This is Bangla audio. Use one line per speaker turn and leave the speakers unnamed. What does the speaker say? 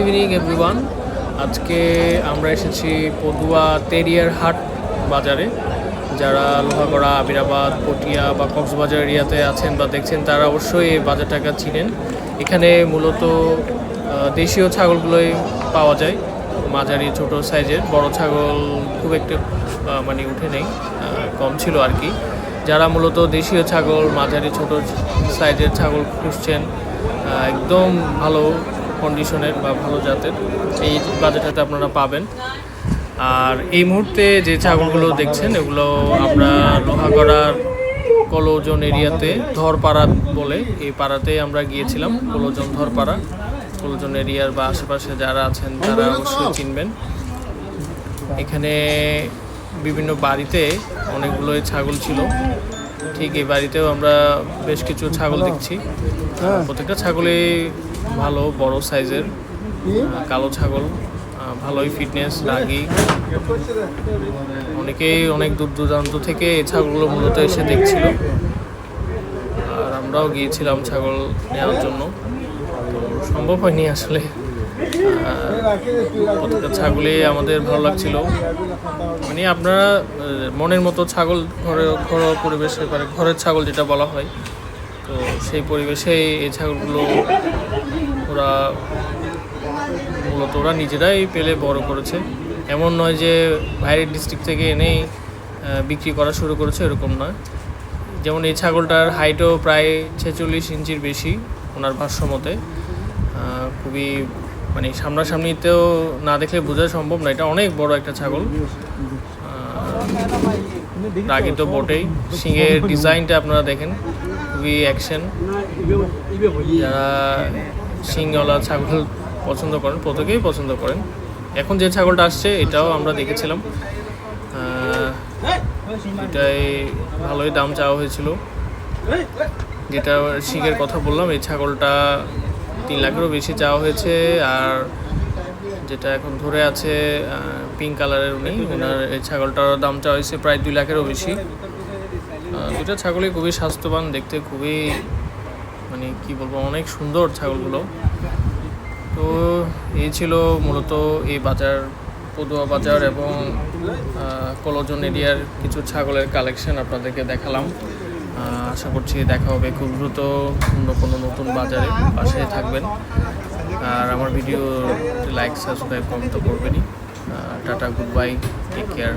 ইভিনিং এভরিওয়ান আজকে আমরা এসেছি পদুয়া তেরিয়ার হাট বাজারে। যারা লোহাগড়া আবিরাবাদ পটিয়া বা কক্সবাজার এরিয়াতে আছেন বা দেখছেন, তারা অবশ্যই এই বাজারটাকে চিনেন। এখানে মূলত দেশীয় ছাগলগুলোই পাওয়া যায়। মাঝারি, ছোট সাইজের। বড় ছাগল খুব একটা মানে উঠে নেই কম ছিল আর কি। যারা মূলত দেশীয় ছাগল, মাঝারি, ছোট সাইজের ছাগল খুঁজছেন একদম ভালো কন্ডিশনের বা ভালো জাতের, এই বাজেটটাতে আপনারা পাবেন। আর এই মুহূর্তে যে ছাগলগুলো দেখছেন, এগুলো আমরা লোহাগড়ার কলোজন এরিয়াতে ধরপাড়া বলে, এই পাড়াতে আমরা গিয়েছিলাম, কলোজন ধরপাড়া। কলোজন এরিয়ার বা আশেপাশে যারা আছেন, তারা অবশ্যই চিনবেন। এখানে বিভিন্ন বাড়িতে অনেকগুলোই ছাগল ছিল। ঠিক এই বাড়িতেও আমরা বেশ কিছু ছাগল দেখছি। প্রত্যেকটা ছাগলই ভালো বড় সাইজের কালো ছাগল ভালোই ফিটনেস লাগি অনেকেই অনেক দূর দূরান্ত থেকে এই ছাগলগুলো মূলত এসে দেখছিল। আর আমরাও গিয়েছিলাম ছাগল নেওয়ার জন্য। তো সম্ভব হয়নি আসলে। ছাগলই আমাদের ভালো লাগছিল। মানে আপনারা মনের মতো ছাগল ঘরে, ঘরোয়া পরিবেশে মানে ঘরের ছাগল যেটা বলা হয়, তো সেই পরিবেশে এই ছাগলগুলো ওরা মূলত ওরা নিজেরাই পেলে বড় করেছে। এমন নয় যে বাইরের ডিস্ট্রিক্ট থেকে এনেই বিক্রি করা শুরু করেছে, এরকম নয়। যেমন এই ছাগলটার হাইটও প্রায় ছেচল্লিশ ইঞ্চির বেশি, ওনার ভাষ্য মতে খুবই মানে সামনাসামনিতেও না দেখলে বোঝা সম্ভব না, এটা অনেক বড় একটা ছাগল। রাগি তো বটেই। শিঙের ডিজাইনটা আপনারা দেখেন, খুবই অ্যাকশন যারা শিংওয়ালা ছাগল পছন্দ করেন, প্রত্যেকেই পছন্দ করেন। এখন যে ছাগলটা আসছে, এটাও আমরা দেখেছিলাম। এটাই ভালোই দাম চাওয়া হয়েছিল। যেটা শিখের কথা বললাম, এই ছাগলটা তিন লাখেরও বেশি চাওয়া হয়েছে, আর যেটা এখন ধরে আছে পিঙ্ক কালারের উনি ওনার এই ছাগলটার দাম চাওয়া হয়েছে প্রায় দুই লাখেরও বেশি। দুটা ছাগলই খুবই স্বাস্থ্যবান, দেখতে খুবই মানে কি বলব, অনেক সুন্দর ছাগলগুলো। তো এই ছিল মূলত এই বাজার, পদুয়া বাজার এবং কলোজন এরিয়ার কিছু ছাগলের কালেকশন আপনাদেরকে দেখালাম। আশা করছি দেখা হবে খুব দ্রুত অন্য কোনো নতুন বাজারে পাশে থাকবেন। আর আমার ভিডিও লাইক সাবস্ক্রাইব কমেন্ট তো করবেনই। Tata good bye take care